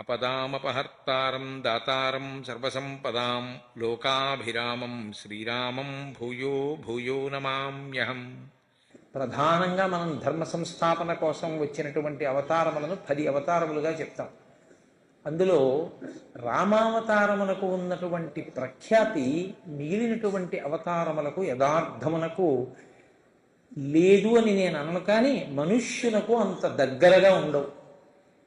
అపదామపహర్తారం దాతారం సర్వసంపదాం లోకాభిరామం శ్రీరామం భూయో భూయో నమామ్యహం. ప్రధానంగా మనం ధర్మ సంస్థాపన కోసం వచ్చినటువంటి అవతారములను పది అవతారములుగా చెప్తాం. అందులో రామావతారమునకు ఉన్నటువంటి ప్రఖ్యాతి మిగిలినటువంటి అవతారములకు యథార్థమునకు లేదు అని నేను అనను కానీ మనుష్యునకు అంత దగ్గరగా ఉండవు.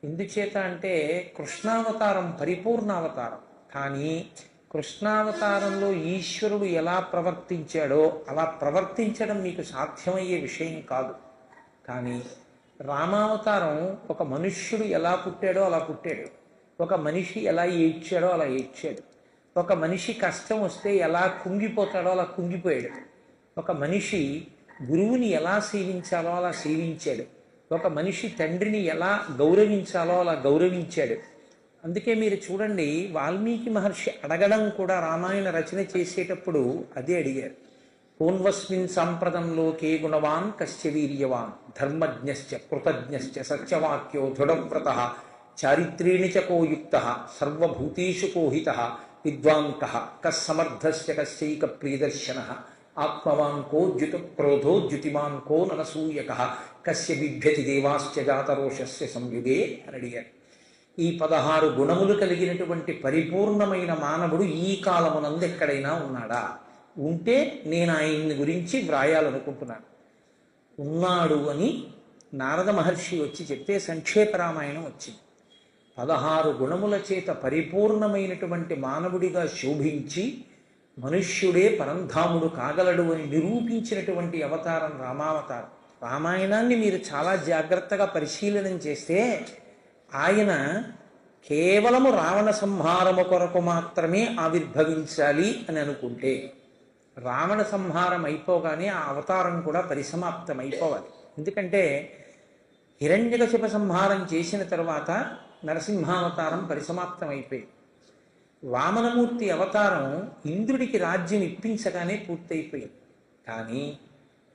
ఎందుచేత అంటే కృష్ణావతారం పరిపూర్ణ అవతారం కానీ కృష్ణావతారంలో ఈశ్వరుడు ఎలా ప్రవర్తించాడో అలా ప్రవర్తించడం మీకు సాధ్యమయ్యే విషయం కాదు. కానీ రామావతారం ఒక మనుష్యుడు ఎలా పుట్టాడో అలా పుట్టాడు. ఒక మనిషి ఎలా ఏడ్చాడో అలా ఏడ్చాడు. ఒక మనిషి కష్టం వస్తే ఎలా కుంగిపోతాడో అలా కుంగిపోయాడు. ఒక మనిషి గురువుని ఎలా సేవించాలో అలా సేవించాడు. ఒక మనిషి తండ్రిని ఎలా గౌరవించాలో అలా గౌరవించాడు. అందుకే మీరు చూడండి వాల్మీకి మహర్షి అడగడం కూడా రామాయణ రచన చేసేటప్పుడు అదే అడిగారు. పూర్వస్మిన్ సంప్రదంలోకే గుణవాన్ కశ్య వీర్యవాన్ ధర్మజ్ఞశ్చ కృతజ్ఞశ్చ సత్యవాక్యో దృఢవ్రత చారిత్రేణి చ యుక్త సర్వభూతేషు కోహిత విద్వాంక కః కస్సమర్థస్య కస్యైక ప్రియదర్శన ఆత్మవాంకో ద్యుత క్రోధో ద్యుతిమాంకో నరసూయక కశ్య బిభ్యతి దేవాశ్చ జాతరోషస్య సంయుగే అని అడిగారు ఈ పదహారు గుణములు కలిగినటువంటి పరిపూర్ణమైన మానవుడు ఈ కాలమునందు ఎక్కడైనా ఉన్నాడా? ఉంటే నేను ఆయన్ని గురించి వ్రాయాలనుకుంటున్నాను. ఉన్నాడు అని నారద మహర్షి వచ్చి చెప్తే సంక్షేప రామాయణం వచ్చింది. పదహారు గుణముల చేత పరిపూర్ణమైనటువంటి మానవుడిగా శోభించి మనుష్యుడే పరంధాముడు కాగలడు అని నిరూపించినటువంటి అవతారం రామావతారం. రామాయణాన్ని మీరు చాలా జాగ్రత్తగా పరిశీలనం చేస్తే ఆయన కేవలము రావణ సంహారము కొరకు మాత్రమే ఆవిర్భవించాలి అని అనుకుంటే రావణ సంహారం అయిపోగానే ఆ అవతారం కూడా పరిసమాప్తం అయిపోవాలి ఎందుకంటే హిరణ్యకశిప సంహారం చేసిన తర్వాత నరసింహావతారం పరిసమాప్తం అయిపోయింది వామనమూర్తి అవతారం ఇంద్రుడికి రాజ్యం ఇప్పించగానే పూర్తయిపోయింది. కానీ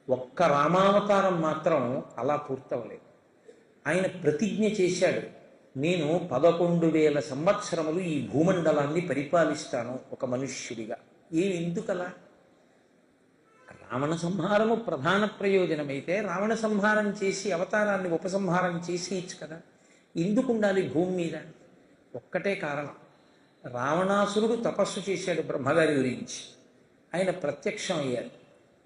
ఒక్క రామావతారం మాత్రం అలా పూర్తవలేదు. ఆయన ప్రతిజ్ఞ చేశాడు నేను పదకొండు వేల సంవత్సరములు ఈ భూమండలాన్ని పరిపాలిస్తాను ఒక మనుష్యుడిగా. ఏమి ఎందుకలా? రావణ సంహారము ప్రధాన ప్రయోజనమైతే రావణ సంహారం చేసి అవతారాన్ని ఉపసంహారం చేసి ఇచ్చు కదా. ఎందుకు ఉండాలి భూమి మీద? ఒక్కటే కారణం. రావణాసురుడు తపస్సు చేశాడు బ్రహ్మగారి గురించి. ఆయన ప్రత్యక్షం అయ్యారు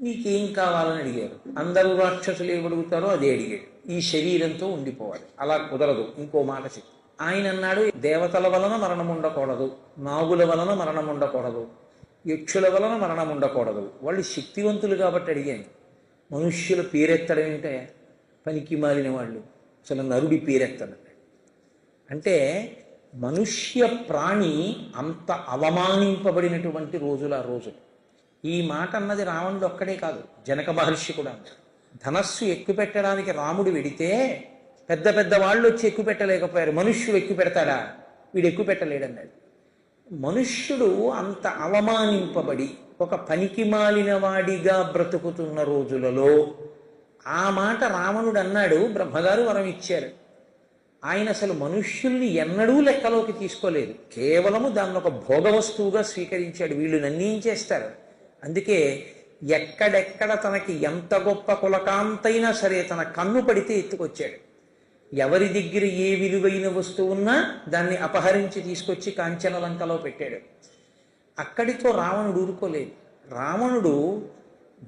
నీకేం కావాలని అడిగారు అందరూ రాక్షసులు ఏమడుగుతారో అదే అడిగాడు. ఈ శరీరంతో ఉండిపోవాలి. అలా కుదరదు. ఇంకో మాట చెప్పి. ఆయన అన్నాడు దేవతల వలన మరణం ఉండకూడదు నాగుల వలన మరణం ఉండకూడదు యక్షుల వలన మరణం ఉండకూడదు. వాళ్ళు శక్తివంతులు కాబట్టి అడిగాను. మనుష్యుల పేరెత్తడం ఏంటే? పనికి మారిన వాళ్ళు. అసలు నరుడి పేరెత్తడం. అంటే మనుష్య ప్రాణి అంత అవమానింపబడినటువంటి రోజులు ఆ రోజులు. ఈ మాట అన్నది రావణుడు ఒక్కడే కాదు జనక మహర్షి కూడా. ధనస్సు ఎక్కువ పెట్టడానికి రాముడు వెడితే పెద్ద పెద్ద వాళ్ళు వచ్చి ఎక్కువ పెట్టలేకపోయారు మనుష్యుడు ఎక్కువ పెడతాడా వీడు ఎక్కువ పెట్టలేడన్నాడు మనుష్యుడు అంత అవమానింపబడి ఒక పనికి మాలిన వాడిగా బ్రతుకుతున్న రోజులలో ఆ మాట రావణుడు అన్నాడు బ్రహ్మగారు వరం ఇచ్చారు. ఆయన అసలు మనుష్యుల్ని ఎన్నడూ లెక్కలోకి తీసుకోలేదు. కేవలము దాన్ని ఒక భోగ వస్తువుగా స్వీకరించాడు. వీళ్ళు నన్నీ చేస్తారు? అందుకే ఎక్కడెక్కడ తనకి ఎంత గొప్ప కులకాంతైనా సరే తన కన్ను పడితే ఎత్తుకొచ్చాడు. ఎవరి దగ్గర ఏ విలువైన వస్తువు ఉన్నా దాన్ని అపహరించి తీసుకొచ్చి కాంచన లంకలో పెట్టాడు. అక్కడితో రావణుడు ఊరుకోలేదు. రావణుడు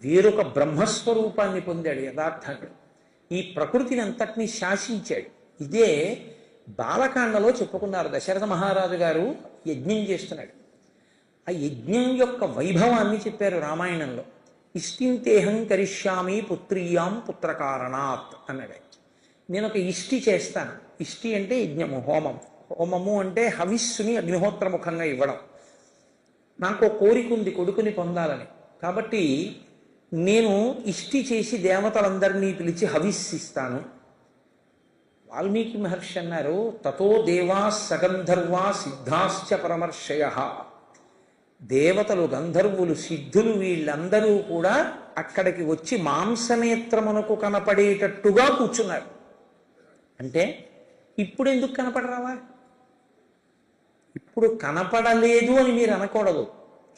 వేరొక బ్రహ్మస్వరూపాన్ని పొందాడు యథార్థంగా ఈ ప్రకృతిని అంతటినీ శాసించాడు. ఇదే బాలకాండలో చెప్పుకున్నారు దశరథ మహారాజు గారు యజ్ఞం చేస్తున్నాడు. ఆ యజ్ఞం యొక్క వైభవాన్ని చెప్పారు రామాయణంలో. ఇష్టింతేహం కరిష్యామి పుత్రీయాం పుత్రకారణాత్ అన్నాడు నేను ఒక ఇష్టి చేస్తాను. ఇష్టి అంటే యజ్ఞము హోమం. హోమము అంటే హవిస్సుని అగ్నిహోత్రముఖంగా ఇవ్వడం. నాకు కోరిక ఉంది కొడుకుని పొందాలని. కాబట్టి నేను ఇష్టి చేసి దేవతలందరినీ పిలిచి హవిస్సిస్తాను వాల్మీకి మహర్షి అన్నారు తతో దేవా సగంధర్వా సిద్ధాశ్చ పరమర్శయ దేవతలు గంధర్వులు సిద్ధులు వీళ్ళందరూ కూడా అక్కడికి వచ్చి మాంసనేత్రమునకు కనపడేటట్టుగా కూర్చున్నారు. అంటే ఇప్పుడు ఎందుకు కనపడరావా? ఇప్పుడు కనపడలేదు అని మీరు అనకూడదు.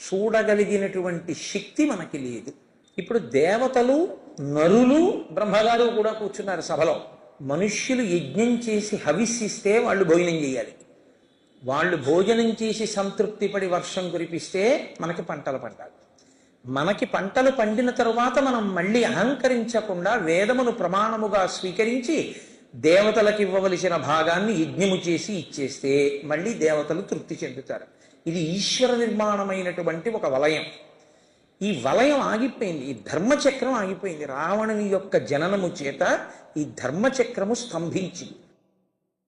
చూడగలిగినటువంటి శక్తి మనకి లేదు. ఇప్పుడు దేవతలు నరులు బ్రహ్మగారు కూడా కూర్చున్నారు సభలో. మనుష్యులు యజ్ఞం చేసి హవిస్సిస్తే వాళ్ళు భోజనం చేయాలి. వాళ్ళు భోజనం చేసి సంతృప్తి పడి వర్షం కురిపిస్తే మనకి పంటలు పండాలి. మనకి పంటలు పండిన తరువాత మనం మళ్ళీ అహంకరించకుండా వేదమును ప్రమాణముగా స్వీకరించి దేవతలకు ఇవ్వవలసిన భాగాన్ని యజ్ఞము చేసి ఇచ్చేస్తే మళ్ళీ దేవతలు తృప్తి చెందుతారు. ఇది ఈశ్వర నిర్మాణమైనటువంటి ఒక వలయం. ఈ వలయం ఆగిపోయింది. ఈ ధర్మచక్రం ఆగిపోయింది. రావణుని యొక్క జననము చేత ఈ ధర్మచక్రము స్తంభించింది.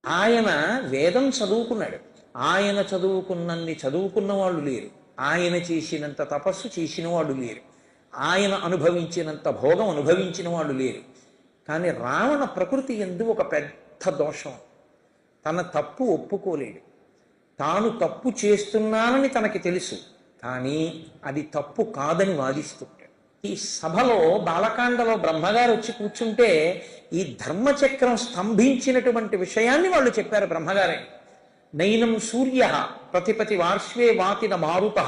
ఆయన వేదం చదువుకున్నాడు. ఆయన చదువుకున్నన్ని చదువుకున్న వాళ్ళు లేరు. ఆయన చేసినంత తపస్సు చేసిన వాళ్ళు లేరు. ఆయన అనుభవించినంత భోగం అనుభవించిన వాళ్ళు లేరు. కానీ రావణ ప్రకృతి ఎందు ఒక పెద్ద దోషం. తన తప్పు ఒప్పుకోలేడు. తాను తప్పు చేస్తున్నానని తనకి తెలుసు. కానీ అది తప్పు కాదని వాదిస్తుంటాడు. ఈ సభలో బాలకాండలో బ్రహ్మగారు వచ్చి కూర్చుంటే ఈ ధర్మచక్రం స్తంభించినటువంటి విషయాన్ని వాళ్ళు చెప్పారు బ్రహ్మగారే. నైనం సూర్య ప్రతిపతి వార్ష్వే వాతిన మారుత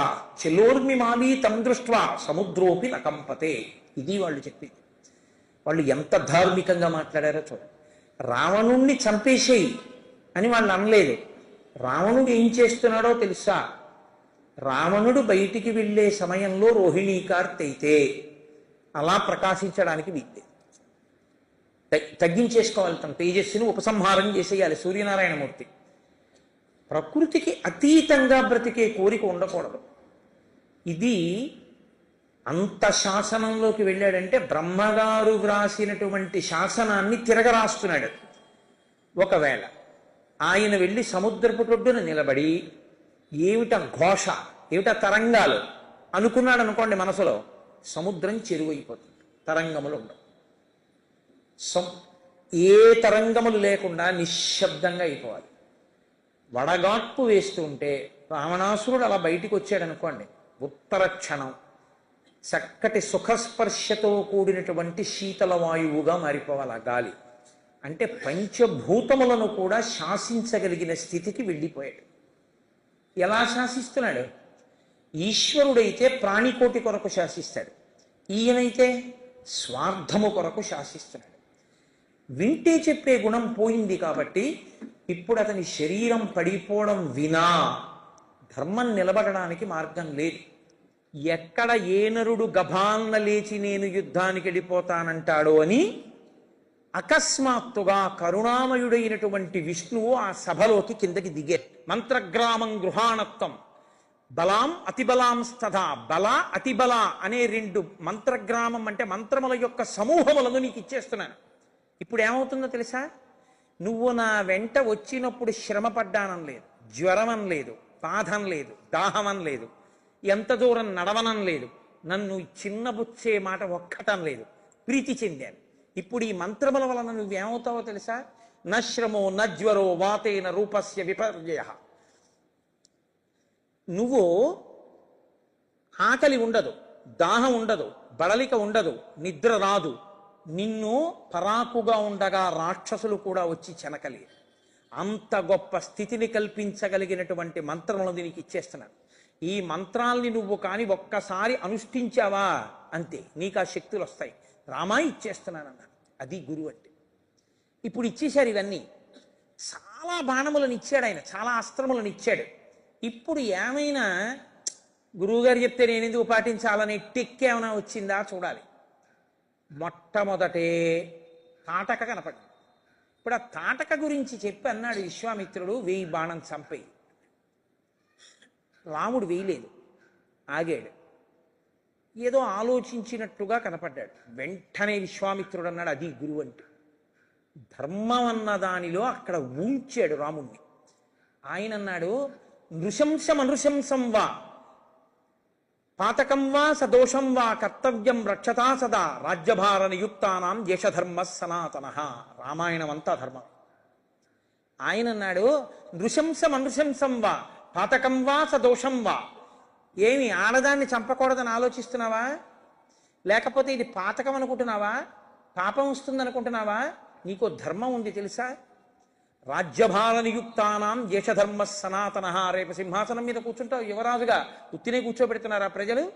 చెలోర్మిమాలీ తం దృష్ట్వా సముద్రోపి నకంపతే. ఇది వాళ్ళు చెప్పింది. వాళ్ళు ఎంత ధార్మికంగా మాట్లాడారో చూడండి రావణుణ్ణి చంపేసేయి అని వాళ్ళు అనలేదు. రావణుడు ఏం చేస్తున్నాడో తెలుసా? రావణుడు బయటికి వెళ్ళే సమయంలో రోహిణీకార్తె అయితే అలా ప్రకాశించడానికి వీద్దే తగ్గించేసుకోవాలి తన తేజస్సుని ఉపసంహారం చేసేయాలి సూర్యనారాయణమూర్తి. ప్రకృతికి అతీతంగా బ్రతికే కోరిక ఉండకూడదు. ఇది అంత శాసనంలోకి వెళ్ళాడంటే బ్రహ్మగారు వ్రాసినటువంటి శాసనాన్ని తిరగరాస్తున్నాడు. ఒకవేళ ఆయన వెళ్ళి సముద్రపు ఒడ్డున నిలబడి ఏమిట ఘోష ఏమిట తరంగాలు అనుకున్నాడు అనుకోండి మనసులో సముద్రం చెరువైపోతుంది తరంగములు ఉండవు. సం- ఏ తరంగములు లేకుండా నిశ్శబ్దంగా అయిపోవాలి. వడగాట్పు వేస్తూ ఉంటే రావణాసురుడు అలా బయటికి వచ్చాడు అనుకోండి ఉత్తర క్షణం. చక్కటి సుఖస్పర్శతో కూడినటువంటి శీతల వాయువుగా మారిపోవాలి ఆ గాలి. అంటే పంచభూతములను కూడా శాసించగలిగిన స్థితికి వెళ్ళిపోయాడు. ఎలా శాసిస్తున్నాడు? ఈశ్వరుడైతే ప్రాణికోటి కొరకు శాసిస్తాడు. ఈయనైతే స్వార్థము కొరకు శాసిస్తున్నాడు. వింటే చెప్పే గుణం పోయింది కాబట్టి ఇప్పుడు అతని శరీరం పడిపోవడం వినా ధర్మం నిలబడడానికి మార్గం లేదు. ఎక్కడ ఏ నరుడు గభాన్న లేచి నేను యుద్ధానికి వెళ్ళిపోతానంటాడో అని అకస్మాత్తుగా కరుణామయుడైనటువంటి విష్ణువు ఆ సభలోకి కిందకి దిగే. మంత్రగ్రామం గృహాణత్వం. బలాం అతిబలాంస్తథ బల అతిబల అనే రెండు మంత్రగ్రామం అంటే మంత్రముల యొక్క సమూహములను నీకు ఇచ్చేస్తున్నాను. ఇప్పుడు ఏమవుతుందో తెలుసా? నువ్వు నా వెంట వచ్చినప్పుడు శ్రమ పడ్డానం లేదు జ్వరమం లేదు బాధం లేదు దాహమం లేదు ఎంత దూరం నడవనం లేదు నన్ను చిన్నబుచ్చే మాట ఒక్కటం లేదు ప్రీతి చెందాను. ఇప్పుడు ఈ మంత్రముల వలన నువ్వేమవుతావో తెలుసా? నశ్రమో నజ్వరో వాతేన రూపస్య విపర్యయ. నువ్వు ఆకలి ఉండదు దాహం ఉండదు బడలిక ఉండదు నిద్ర రాదు నిన్ను పరాకుగా ఉండగా రాక్షసులు కూడా వచ్చి చెనకలేరు. అంత గొప్ప స్థితిని కల్పించగలిగినటువంటి మంత్రములను దీనికి ఇచ్చేస్తున్నాడు ఈ మంత్రాల్ని నువ్వు కానీ ఒక్కసారి అనుష్ఠించావా? అంతే నీకు ఆ శక్తులు వస్తాయి. రామా ఇచ్చేస్తున్నానన్నాను అది గురువు అంటే. ఇప్పుడు ఇచ్చేశారు ఇవన్నీ. చాలా బాణములను ఇచ్చాడు ఆయన చాలా అస్త్రములను ఇచ్చాడు. ఇప్పుడు ఏమైనా గురువుగారు చెప్తే నేను ఎందుకు పాటించాలనే టెక్ ఏమైనా వచ్చిందా? చూడాలి. మొట్టమొదటే తాటక కనపడింది. ఇప్పుడు ఆ తాటక గురించి చెప్పి అన్నాడు విశ్వామిత్రుడు వేయి బాణం చంపేయి. రాముడు వేయలేదు. ఆగాడు. ఏదో ఆలోచించినట్టుగా కనపడ్డాడు. వెంటనే విశ్వామిత్రుడు అన్నాడు అది గురువు అంటే. ధర్మం అన్న దానిలో అక్కడ ఉంచాడు రాముణ్ణి. ఆయన అన్నాడు నృశంసం అనృశంసం వా. పాతకం వా సదోషం వా కర్తవ్యం రక్షతా సదా రాజ్యభార నియుక్తానాం యశధర్మ సనాతన. రామాయణం అంతా ధర్మం. ఆయన అన్నాడు నృశంసం అనృశంసం వా పాతకం వా సదోషం వా. ఏమి ఆడదాన్ని చంపకూడదని ఆలోచిస్తున్నావా? లేకపోతే ఇది పాతకం అనుకుంటున్నావా? పాపం వస్తుంది అనుకుంటున్నావా నీకో ధర్మం ఉంది తెలుసా? రాజ్యభార నియుక్తానాం యశధర్మ సనాతన రేపు సింహాసనం మీద కూర్చుంటావు. యువరాజుగా ఉత్తినే కూర్చోబెడుతున్నారా ప్రజలు?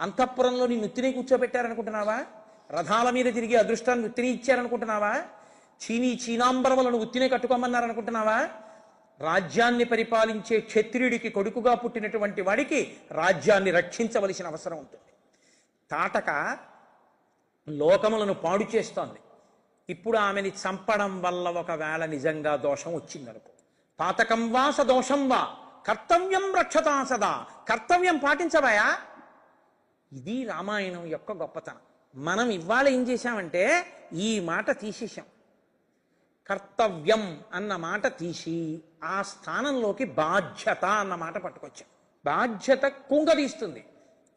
అంతఃపురంలో నీ ఉత్తినే కూర్చోబెట్టారనుకుంటున్నావా? రథాల మీద తిరిగి అదృష్టాన్ని ఉత్తిని ఇచ్చారనుకుంటున్నావా? చీనీ చీనాంబరములను ఉత్తినే కట్టుకోమన్నారనుకుంటున్నావా? రాజ్యాన్ని పరిపాలించే క్షత్రియుడికి కొడుకుగా పుట్టినటువంటి వాడికి రాజ్యాన్ని రక్షించవలసిన అవసరం ఉంటుంది. తాటక లోకములను పాడు చేస్తోంది. ఇప్పుడు ఆమెని చంపడం వల్ల ఒకవేళ నిజంగా దోషం వచ్చిందనుకో. పాతకం వా సదోషం వా. కర్తవ్యం రక్షతా సదా. కర్తవ్యం పాటించవయా? ఇది రామాయణం యొక్క గొప్పతనం. మనం ఇవాళ ఏం చేశామంటే ఈ మాట తీసేశాం. కర్తవ్యం అన్న మాట తీసి ఆ స్థానంలోకి బాధ్యత అన్న మాట పట్టుకొచ్చాం. బాధ్యత కుంగదీస్తుంది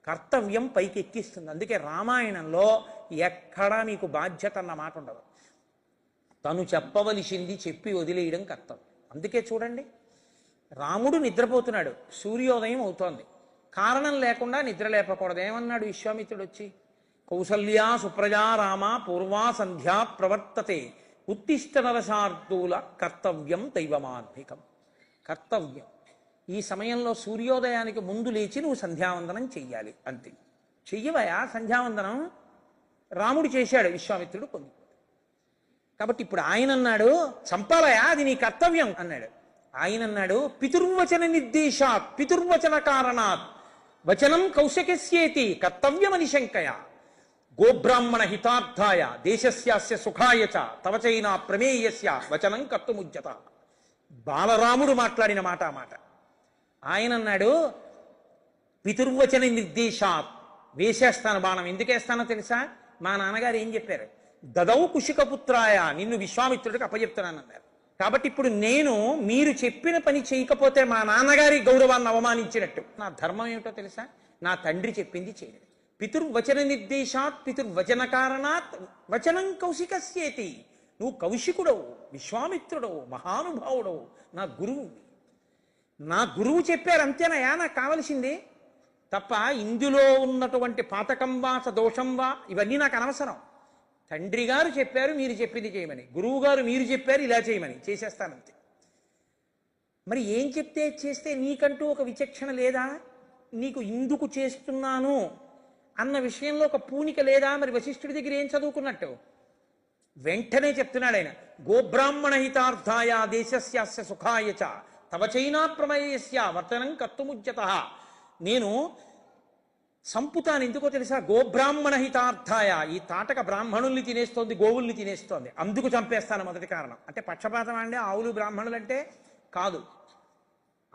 కర్తవ్యం పైకి ఎక్కిస్తుంది అందుకే రామాయణంలో ఎక్కడా మీకు బాధ్యత అన్న మాట ఉండదు. తను చెప్పవలసింది చెప్పి వదిలేయడం కర్తవ్యం. అందుకే చూడండి రాముడు నిద్రపోతున్నాడు సూర్యోదయం అవుతోంది. కారణం లేకుండా నిద్ర లేపకూడదు. ఏమన్నాడు విశ్వామిత్రుడు వచ్చి? కౌసల్యా సుప్రజా రామ పూర్వా సంధ్యా ప్రవర్తతే ఉత్తిష్ట నరశార్దూల కర్తవ్యం దైవమాన్వికం. కర్తవ్యం. ఈ సమయంలో సూర్యోదయానికి ముందు లేచి నువ్వు సంధ్యావందనం చెయ్యాలి అంతే. చెయ్యవయా సంధ్యావందనం? రాముడు చేశాడు విశ్వామిత్రుడు పొంది. కాబట్టి ఇప్పుడు ఆయన అన్నాడు చంపాలయా? అది నీ కర్తవ్యం అన్నాడు. ఆయన అన్నాడు పితుర్వచన నిర్దేశాత్ పితుర్వచన కారణాత్. వచనం కౌశకస్యేతి కర్తవ్యమని శంకయ. గోబ్రాహ్మణ హితార్థాయ దేశస్యాస్య సుఖాయ చ తవచైనా ప్రమేయస్య వచనం కర్తుముజ్యత బాలరాముడు మాట్లాడిన మాట మాట. ఆయన అన్నాడు పితుర్వచన నిర్దేశాత్ వేసేస్తాను బాణం. ఎందుకేస్తానో తెలుసా? మా నాన్నగారు ఏం చెప్పారు? దదౌ కుషికపుత్రాయ నిన్ను విశ్వామిత్రుడికి అప్పజెప్తున్నాను అన్నారు కాబట్టి ఇప్పుడు నేను మీరు చెప్పిన పని చేయకపోతే మా నాన్నగారి గౌరవాన్ని అవమానించినట్టు. నా ధర్మం ఏమిటో తెలుసా? నా తండ్రి చెప్పింది చేయలేదు పితుర్వచన నిర్దేశాత్ పితుర్వచన కారణాత్ వచనం కౌశికస్యేతి. నువ్వు కౌశికుడవు విశ్వామిత్రుడవు మహానుభావుడవు నా గురువు. నా గురువు చెప్పారు అంతేనయా నాకు కావలసింది. తప్ప ఇందులో ఉన్నటువంటి పాతకం వా సదోషం వా ఇవన్నీ నాకు అనవసరం. తండ్రి గారు చెప్పారు మీరు చెప్పింది చేయమని. గురువు గారు మీరు చెప్పారు ఇలా చేయమని. చేసేస్తానంతే. మరి ఏం చెప్తే చేస్తే నీకంటూ ఒక విచక్షణ లేదా? నీకు ఇందుకు చేస్తున్నాను అన్న విషయంలో ఒక పూనిక లేదా? మరి వశిష్ఠుడి దగ్గర ఏం చదువుకున్నట్టు? వెంటనే చెప్తున్నాడు ఆయన. గోబ్రాహ్మణ హితార్థాయ దేశస్యాస్య సుఖాయ చ. తవ చైనా ప్రమేయస్య. వర్తనం కర్తుముజ్యత నేను సంపుతాను ఎందుకో తెలుసా? గోబ్రాహ్మణ హితార్థాయ. ఈ తాటక బ్రాహ్మణుల్ని తినేస్తోంది గోవుల్ని తినేస్తోంది. అందుకు చంపేస్తాను మొదటి కారణం. అంటే పక్షపాతం అంటే ఆవులు బ్రాహ్మణులు అంటే కాదు.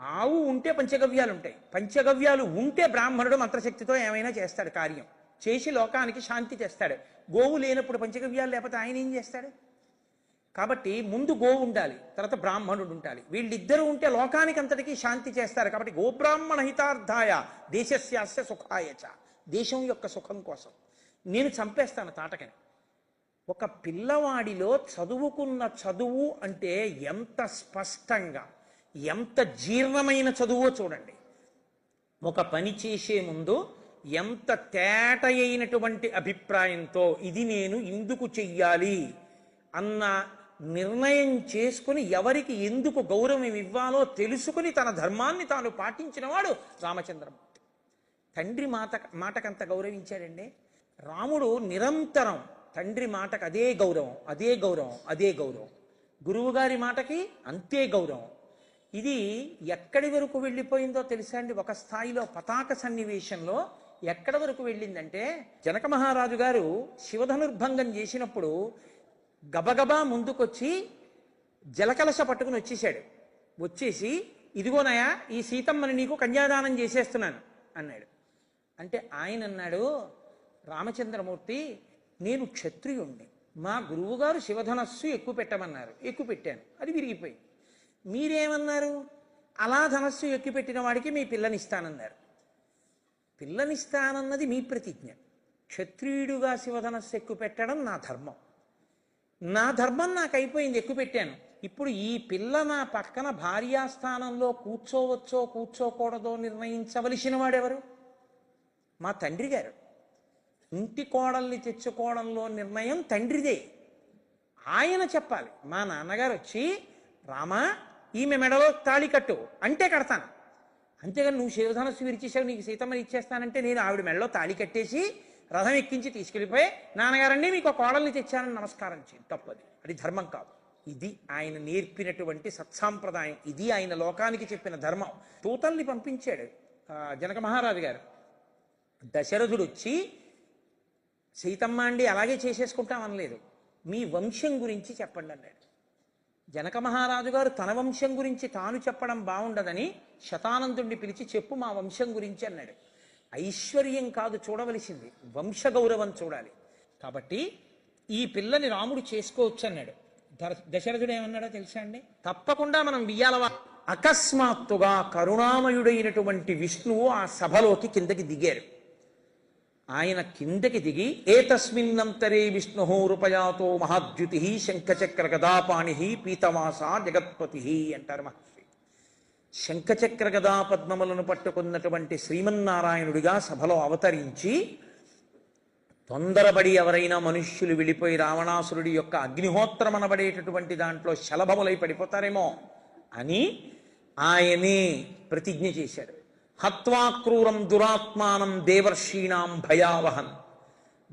ఆవు ఉంటే పంచగవ్యాలు ఉంటాయి. పంచగవ్యాలు ఉంటే బ్రాహ్మణుడు మంత్రశక్తితో ఏమైనా చేస్తాడు కార్యం. చేసి లోకానికి శాంతి తెస్తాడు. గోవు లేనప్పుడు పంచగవ్యాలు లేకపోతే ఆయన ఏం చేస్తాడు? కాబట్టి ముందు గోవు ఉండాలి తర్వాత బ్రాహ్మణుడు ఉండాలి. వీళ్ళిద్దరూ ఉంటే లోకానికి అంతటికీ శాంతి చేస్తారు. కాబట్టి గోబ్రాహ్మణ హితార్థాయ దేశస్యాస్య సుఖాయ చ. దేశం యొక్క సుఖం కోసం. నేను చంపేస్తాను తాటకని. ఒక పిల్లవాడిలో చదువుకున్న చదువు అంటే ఎంత స్పష్టంగా ఎంత జీర్ణమైన చదువో చూడండి. ఒక పని చేసే ముందు ఎంత తేట అయినటువంటి అభిప్రాయంతో ఇది నేను ఎందుకు చెయ్యాలి అన్న నిర్ణయం చేసుకుని ఎవరికి ఎందుకు గౌరవం ఇవ్వాలో తెలుసుకుని తన ధర్మాన్ని తాను పాటించినవాడు రామచంద్రమూర్తి. తండ్రి మాట మాటకంత గౌరవించాడండి. రాముడు నిరంతరం తండ్రి మాటకు అదే గౌరవం అదే గౌరవం అదే గౌరవం. గురువుగారి మాటకి అంతే గౌరవం. ఇది ఎక్కడి వరకు వెళ్ళిపోయిందో తెలుసా అండి? ఒక స్థాయిలో పతాక సన్నివేశంలో ఎక్కడి వరకు వెళ్ళిందంటే జనక మహారాజు గారు శివధనుర్భంగం చేసినప్పుడు గబగబా ముందుకొచ్చి జలకలశ పట్టుకుని వచ్చేసాడు వచ్చేసి ఇదిగోనయా ఈ సీతమ్మని నీకు కన్యాదానం చేసేస్తున్నాను అన్నాడు. అంటే ఆయన అన్నాడు రామచంద్రమూర్తి నేను క్షత్రియుణ్ణి. మా గురువుగారు శివధనస్సు ఎక్కువ పెట్టమన్నారు. ఎక్కువ పెట్టాను. అది విరిగిపోయింది. మీరేమన్నారు? అలా ధనస్సు ఎక్కువ పెట్టిన వాడికి మీ పిల్లనిస్తానన్నారు. పిల్లనిస్తానన్నది మీ ప్రతిజ్ఞ. క్షత్రియుడుగా శివధనస్సు ఎక్కువ పెట్టడం నా ధర్మం. నా ధర్మం నాకు అయిపోయింది ఎక్కువ పెట్టాను. ఇప్పుడు ఈ పిల్ల నా పక్కన భార్యాస్థానంలో కూర్చోవచ్చో కూర్చోకూడదో నిర్ణయించవలసిన వాడెవరు? మా తండ్రి గారు. ఇంటి కోడల్ని తెచ్చుకోవడంలో నిర్ణయం తండ్రిదే. ఆయన చెప్పాలి మా నాన్నగారు వచ్చి రామా ఈమె మెడలో తాళి కట్టు అంటే కడతాను. అంతేగాని నువ్వు శివధనస్సు విరిచేసావు నీకు సీతమ్మని ఇచ్చేస్తానంటే నేను ఆవిడ మెడలో తాళి కట్టేసి రథం ఎక్కించి తీసుకెళ్ళిపోయి నాన్నగారండి మీకు ఒక కోడల్ని తెచ్చానని నమస్కారం చేయండి. తప్పది. అది ధర్మం కాదు. ఇది ఆయన నేర్పినటువంటి సత్సాంప్రదాయం. ఇది ఆయన లోకానికి చెప్పిన ధర్మం. తూతల్ని పంపించాడు జనక మహారాజు గారు. దశరథుడు వచ్చి సీతమ్మ అండి అలాగే చేసేసుకుంటాం అనలేదు మీ వంశం గురించి చెప్పండి అన్నాడు. జనక మహారాజు గారు తన వంశం గురించి తాను చెప్పడం బాగుండదని శతానందుణ్ణి పిలిచి చెప్పు మా వంశం గురించి అన్నాడు. ఐశ్వర్యం కాదు చూడవలసింది. వంశ గౌరవం చూడాలి. కాబట్టి ఈ పిల్లని రాముడు చేసుకోవచ్చు అన్నాడు దశరథుడు ఏమన్నాడో తెలుసా అండి? తప్పకుండా మనం వియ్యాలవా అకస్మాత్తుగా కరుణామయుడైనటువంటి విష్ణువు ఆ సభలోకి కిందకి దిగారు. ఆయన కిందకి దిగి ఏతస్మిన్నంతరే విష్ణు రూపయాతో మహాద్యుతి శంఖచక్ర గదాపాణి పీతవాస జగత్పతి అంటారు శంఖచక్ర గదా పద్మములను పట్టుకున్నటువంటి శ్రీమన్నారాయణుడిగా సభలో అవతరించి తొందరపడి ఎవరైనా మనుష్యులు వెళ్ళిపోయి రావణాసురుడి యొక్క అగ్నిహోత్రం అనబడేటటువంటి దాంట్లో శలభములై పడిపోతారేమో అని ఆయనే ప్రతిజ్ఞ చేశాడు హత్వాక్రూరం దురాత్మానం దేవర్షీణాం భయావహం.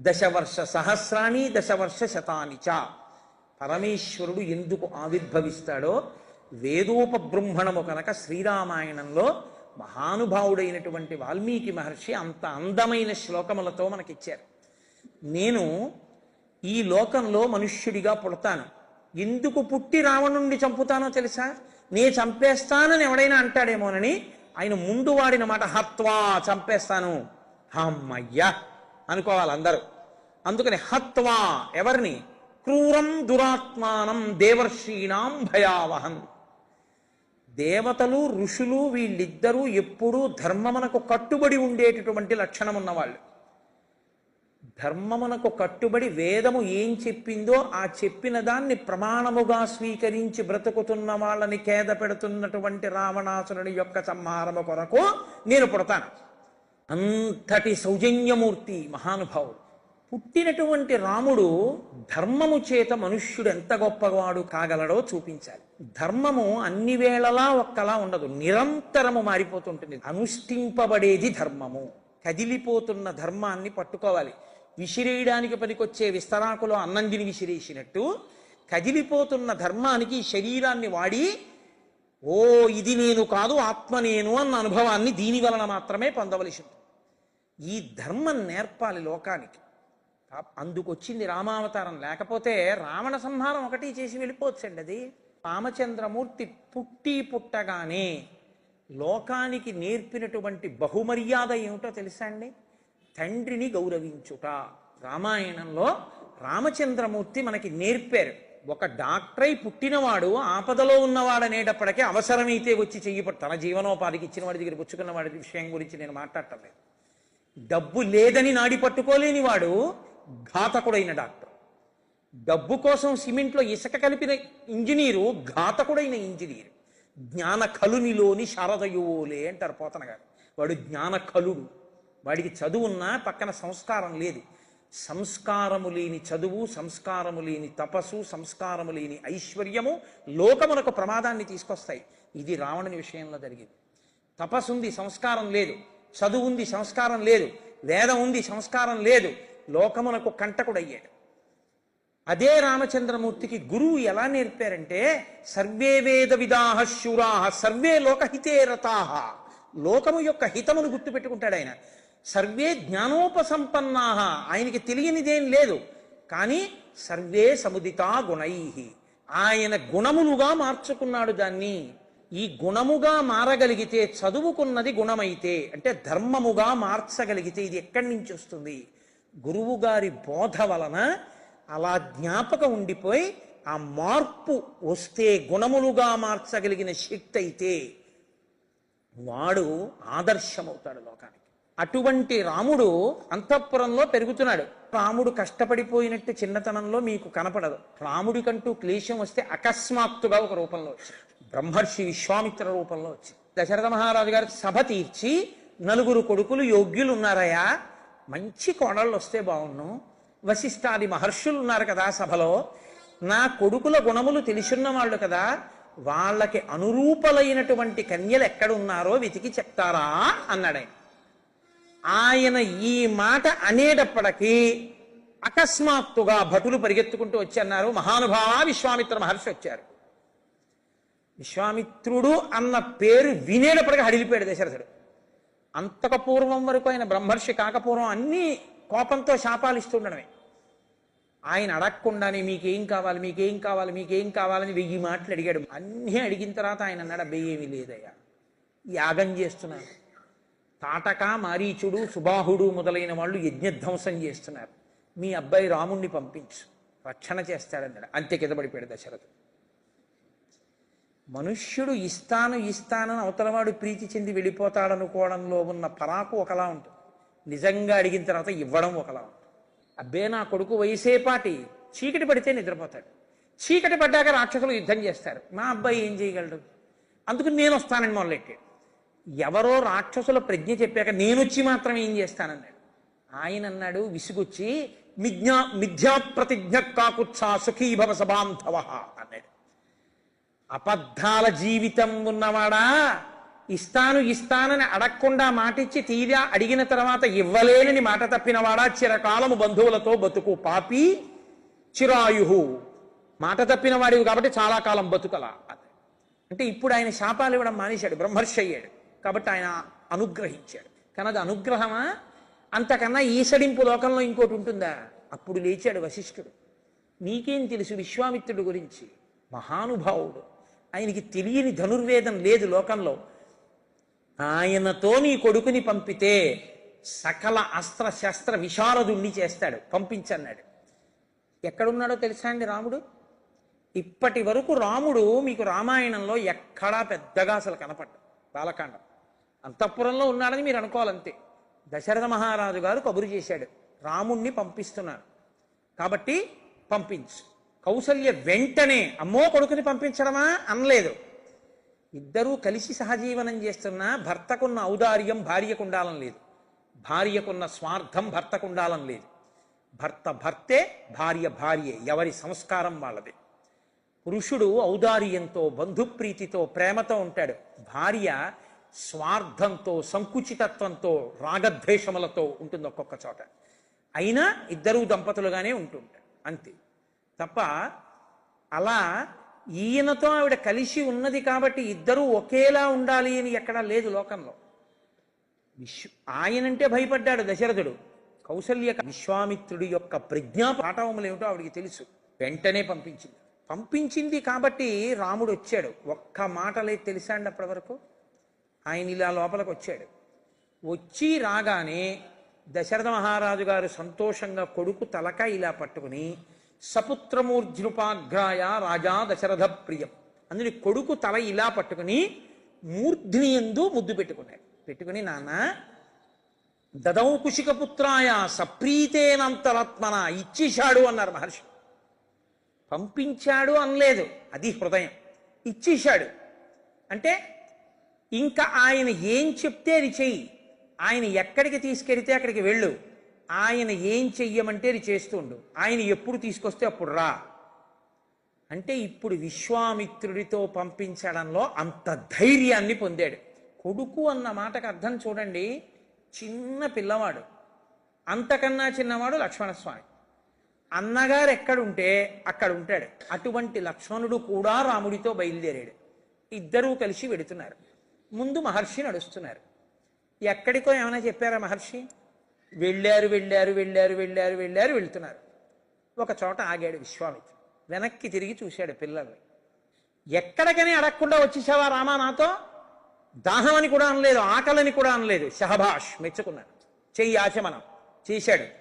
దశవర్ష సహస్రాణి దశవర్ష శతాని చ. పరమేశ్వరుడు ఎందుకు ఆవిర్భవిస్తాడో వేదోపబ్రహ్మణము కనుక శ్రీరామాయణంలో మహానుభావుడైనటువంటి వాల్మీకి మహర్షి అంత అందమైన శ్లోకములతో మనకిచ్చారు. నేను ఈ లోకంలో మనుష్యుడిగా పుడతాను. ఎందుకు పుట్టి రావణుణ్ణి చంపుతానో తెలుసా? నే చంపేస్తానని ఎవడైనా అంటాడేమోనని ఆయన ముందు వాడిన మాట హత్వా చంపేస్తాను. హమ్మయ్యా! అనుకోవాలి అందరూ. అందుకని హత్వా ఎవరిని? క్రూరం దురాత్మానం దేవర్షీణాం భయావహం. దేవతలు ఋషులు వీళ్ళిద్దరూ ఎప్పుడూ ధర్మమునకు కట్టుబడి ఉండేటటువంటి లక్షణం ఉన్నవాళ్ళు. ధర్మమునకు కట్టుబడి వేదము ఏం చెప్పిందో ఆ చెప్పిన దాన్ని ప్రమాణముగా స్వీకరించి బ్రతుకుతున్న వాళ్ళని ఖేద పెడుతున్నటువంటి రావణాసురుని యొక్క సంహారము కొరకు నేను పుడతాను. అంతటి సౌజన్యమూర్తి మహానుభావుడు. పుట్టినటువంటి రాముడు ధర్మము చేత మనుష్యుడు ఎంత గొప్పవాడు కాగలడో చూపించాలి. ధర్మము అన్ని వేళలా ఒక్కలా ఉండదు. నిరంతరము మారిపోతుంటుంది. అనుష్ఠింపబడేది ధర్మము. కదిలిపోతున్న ధర్మాన్ని పట్టుకోవాలి. విసిరేయడానికి పనికొచ్చే విస్తరాకులో అన్నందిని విసిరేసినట్టు కదిలిపోతున్న ధర్మానికి శరీరాన్ని వాడి ఓ ఇది నేను కాదు ఆత్మ నేను అన్న అనుభవాన్ని దీని వలన మాత్రమే పొందవలసి ఉంటుంది. ఈ ధర్మం నేర్పాలి లోకానికి. అందుకొచ్చింది రామావతారం. లేకపోతే రావణ సంహారం ఒకటి చేసి వెళ్ళిపోవచ్చండి అది. రామచంద్రమూర్తి పుట్టి పుట్టగానే లోకానికి నేర్పినటువంటి బహుమర్యాద ఏమిటో తెలుసా అండి? తండ్రిని గౌరవించుట. రామాయణంలో రామచంద్రమూర్తి మనకి నేర్పారు. ఒక డాక్టరై పుట్టినవాడు ఆపదలో ఉన్నవాడు అనేటప్పటికీ అవసరమైతే వచ్చి చెయ్యి తన జీవనోపాధికి ఇచ్చిన వాడి దగ్గర పుచ్చుకున్న వాడి విషయం గురించి నేను మాట్లాడటం లేదు. డబ్బు లేదని నాడి పట్టుకోలేని వాడు ఘాతకుడైన డాక్టర్. డబ్బు కోసం సిమెంట్లో ఇసుక కలిపిన ఇంజనీరు ఘాతకుడైన ఇంజనీర్. జ్ఞాన కలునిలోని శారదయోలే అంటారు పోతన గారు. వాడు జ్ఞాన కలుడు. వాడికి చదువున్నా పక్కన సంస్కారం లేదు. సంస్కారము లేని చదువు సంస్కారము లేని తపస్సు సంస్కారము లేని ఐశ్వర్యము లోకమునకు ప్రమాదాన్ని తీసుకొస్తాయి. ఇది రావణుని విషయంలో జరిగింది. తపస్సు ఉంది సంస్కారం లేదు. చదువు ఉంది సంస్కారం లేదు. వేదం ఉంది సంస్కారం లేదు. లోకమునకు కంటకుడయ్యాడు. అదే రామచంద్రమూర్తికి గురువు ఎలా నేర్పారంటే సర్వే వేద విదాహ శూరాహ సర్వే లోకహితే రతాహ. లోకము యొక్క హితమును గుర్తుపెట్టుకుంటాడు ఆయన. సర్వే జ్ఞానోపసంపన్నాహ ఆయనకి తెలియనిదేం లేదు. కానీ సర్వే సముదితా గుణై. ఆయన గుణములుగా మార్చుకున్నాడు దాన్ని. ఈ గుణముగా మారగలిగితే చదువుకున్నది గుణమైతే అంటే ధర్మముగా మార్చగలిగితే ఇది ఎక్కడి నుంచి వస్తుంది? గురువు గారి బోధ వలన అలా జ్ఞాపకం ఉండిపోయి ఆ మార్పు వస్తే గుణములుగా మార్చగలిగిన శక్తి అయితే వాడు ఆదర్శమవుతాడు లోకానికి. అటువంటి రాముడు అంతఃపురంలో పెరుగుతున్నాడు. రాముడు కష్టపడిపోయినట్టు చిన్నతనంలో మీకు కనపడదు. రాముడికంటూ క్లేశం వస్తే అకస్మాత్తుగా ఒక రూపంలో వచ్చింది. బ్రహ్మర్షి విశ్వామిత్ర రూపంలో వచ్చింది. దశరథ మహారాజు గారు సభ తీర్చి నలుగురు కొడుకులు యోగ్యులు ఉన్నారయ్యా మంచి కోడళ్ళు వస్తే బాగుండు. వశిష్ఠాది మహర్షులు ఉన్నారు కదా సభలో. నా కొడుకుల గుణములు తెలిసున్న వాళ్ళు కదా వాళ్ళకి అనురూపలైనటువంటి కన్యలు ఎక్కడున్నారో వెతికి చెప్తారా అన్నాడు ఆయన. ఆయన ఈ మాట అనేటప్పటికీ అకస్మాత్తుగా భటులు పరిగెత్తుకుంటూ వచ్చి అన్నారు మహానుభావ విశ్వామిత్ర మహర్షి వచ్చారు. విశ్వామిత్రుడు అన్న పేరు వినేటప్పటికీ హడిలిపోయాడు దశరథుడు అంతక పూర్వం వరకు ఆయన బ్రహ్మర్షి కాకపూర్వం అన్ని కోపంతో శాపాలు ఇస్తుండడమే. ఆయన అడగకుండానే మీకేం కావాలి మీకేం కావాలి మీకేం కావాలని వెయ్యి మాటలు అడిగాడు. అన్నీ అడిగిన తర్వాత ఆయన అన్నాడు అబ్బాయి ఏమీ లేదయ్యా. యాగం చేస్తున్నాను. తాటక మారీచుడు సుబాహుడు మొదలైన వాళ్ళు యజ్ఞధ్వంసం చేస్తున్నారు. మీ అబ్బాయి రాముణ్ణి పంపించు. రక్షణ చేస్తాడన్నాడు. అంతే కిందపడిపోయాడు దశరథుడు. మనుష్యుడు ఇస్తాను ఇస్తానని అవతలవాడు ప్రీతి చెంది వెళ్ళిపోతాడనుకోవడంలో ఉన్న పరాకు ఒకలా ఉంటుంది. నిజంగా అడిగిన తర్వాత ఇవ్వడం ఒకలా ఉంటుంది. అబ్బే నా కొడుకు వయసేపాటి. చీకటి పడితే నిద్రపోతాడు. చీకటి పడ్డాక రాక్షసులు యుద్ధం చేస్తారు. మా అబ్బాయి ఏం చేయగలడు? అందుకు నేను వస్తానని మొదలెట్టాడు ఎవరో రాక్షసుల ప్రజ్ఞ చెప్పాక నేను వచ్చి మాత్రం ఏం చేస్తానన్నాడు. ఆయన అన్నాడు విసుగొచ్చి మిథ్యా మిథ్యా ప్రతిజ్ఞ కాకుత్సా సుఖీభవ సభాంధవ అన్నాడు. అబద్ధాల జీవితం ఉన్నవాడా? ఇస్తాను ఇస్తానని అడగకుండా మాటిచ్చి తీరా అడిగిన తర్వాత ఇవ్వలేనని మాట తప్పినవాడా? చిరకాలము బంధువులతో బతుకు పాపి చిరాయు మాట తప్పిన వాడివి కాబట్టి చాలా కాలం బతుకలా. అంటే ఇప్పుడు ఆయన శాపాలు ఇవ్వడం మానేశాడు బ్రహ్మర్షి అయ్యాడు. కాబట్టి ఆయన అనుగ్రహించాడు. కానీ అది అనుగ్రహమా? అంతకన్నా ఈసడింపు లోకంలో ఇంకోటి ఉంటుందా? అప్పుడు లేచాడు వశిష్ఠుడు. నీకేం తెలుసు విశ్వామిత్రుడు గురించి? మహానుభావుడు. ఆయనకి తెలియని ధనుర్వేదం లేదు లోకంలో. ఆయనతో నీ కొడుకుని పంపితే సకల అస్త్ర శస్త్ర విశారదుణ్ణి చేస్తాడు పంపించన్నాడు. ఎక్కడున్నాడో తెలుసా అండి రాముడు? ఇప్పటి వరకు రాముడు మీకు రామాయణంలో ఎక్కడా పెద్దగా అసలు కనపడ్డ బాలకాండం. అంతఃపురంలో ఉన్నాడని మీరు అనుకోవాలంతే. దశరథ మహారాజు గారు కబురు చేశాడు రాముణ్ణి పంపిస్తున్నాను కాబట్టి పంపించు. కౌసల్య వెంటనే అమ్మో కొడుకుని పంపించడమా? అనలేదు. ఇద్దరూ కలిసి సహజీవనం చేస్తున్న భర్తకున్న ఔదార్యం భార్యకు ఉండాలని లేదు. భార్యకున్న స్వార్థం భర్తకు ఉండాలని లేదు. భర్త భర్తే భార్య భార్యే ఎవరి సంస్కారం వాళ్ళది. పురుషుడు ఔదార్యంతో బంధుప్రీతితో ప్రేమతో ఉంటాడు. భార్య స్వార్థంతో సంకుచితత్వంతో రాగద్వేషములతో ఉంటుంది ఒక్కొక్క చోట. అయినా ఇద్దరూ దంపతులుగానే ఉంటుంటారు. అంతే. తప్ప అలా ఈయనతో ఆవిడ కలిసి ఉన్నది కాబట్టి ఇద్దరూ ఒకేలా ఉండాలి అని ఎక్కడా లేదు లోకంలో. విశ్వ ఆయనంటే భయపడ్డాడు దశరథుడు. కౌసల్య విశ్వామిత్రుడి యొక్క ప్రజ్ఞా పాఠవములు ఏమిటో ఆవిడికి తెలుసు. వెంటనే పంపించింది. పంపించింది కాబట్టి రాముడు వచ్చాడు. ఒక్క మాటలే తెలుసా అండి అప్పటి వరకు ఆయన ఇలా లోపలికి వచ్చాడు. వచ్చి రాగానే దశరథ మహారాజు గారు సంతోషంగా కొడుకు తలక ఇలా పట్టుకుని సపుత్రమూర్ధ్నుపాగ్రాయ రాజా దశరథ ప్రియం అందుని కొడుకు తల ఇలా పట్టుకుని మూర్ధ్ని ఎందు ముద్దు పెట్టుకున్నాడు. పెట్టుకుని నాన్న దదౌ కుశికపుత్రాయ సప్రీతేనంతరాత్మన ఇచ్చేశాడు అన్నారు మహర్షి. పంపించాడు అనలేదు అది హృదయం. ఇచ్చేశాడు. అంటే ఇంకా ఆయన ఏం చెప్తే అది చెయ్యి. ఆయన ఎక్కడికి తీసుకెడితే అక్కడికి వెళ్ళు. ఆయన ఏం చెయ్యమంటే అది చేస్తుండు. ఆయన ఎప్పుడు తీసుకొస్తే అప్పుడు రా. అంటే ఇప్పుడు విశ్వామిత్రుడితో పంపించడంలో అంత ధైర్యాన్ని పొందాడు. కొడుకు అన్న మాటకు అర్థం చూడండి చిన్న పిల్లవాడు. అంతకన్నా చిన్నవాడు లక్ష్మణస్వామి. అన్నగారు ఎక్కడుంటే అక్కడ ఉంటాడు. అటువంటి లక్ష్మణుడు కూడా రాముడితో బయలుదేరాడు. ఇద్దరూ కలిసి వెడుతున్నారు. ముందు మహర్షి నడుస్తున్నారు. ఎక్కడికో ఏమైనా చెప్పారా మహర్షి? వెళ్ళారు వెళ్ళారు వెళ్ళారు వెళ్ళారు వెళ్ళారు వెళ్తున్నారు. ఒక చోట ఆగాడు విశ్వామిత్రుడు. వెనక్కి తిరిగి చూశాడు పిల్లల్ని. ఎక్కడికని అడగకుండా వచ్చేసావా రామా నాతో? దాహమని కూడా అనలేదు ఆకలని కూడా అనలేదు. షహబాష్ మెచ్చుకున్నాడు. చెయ్యి ఆచమనం. చేశాడు.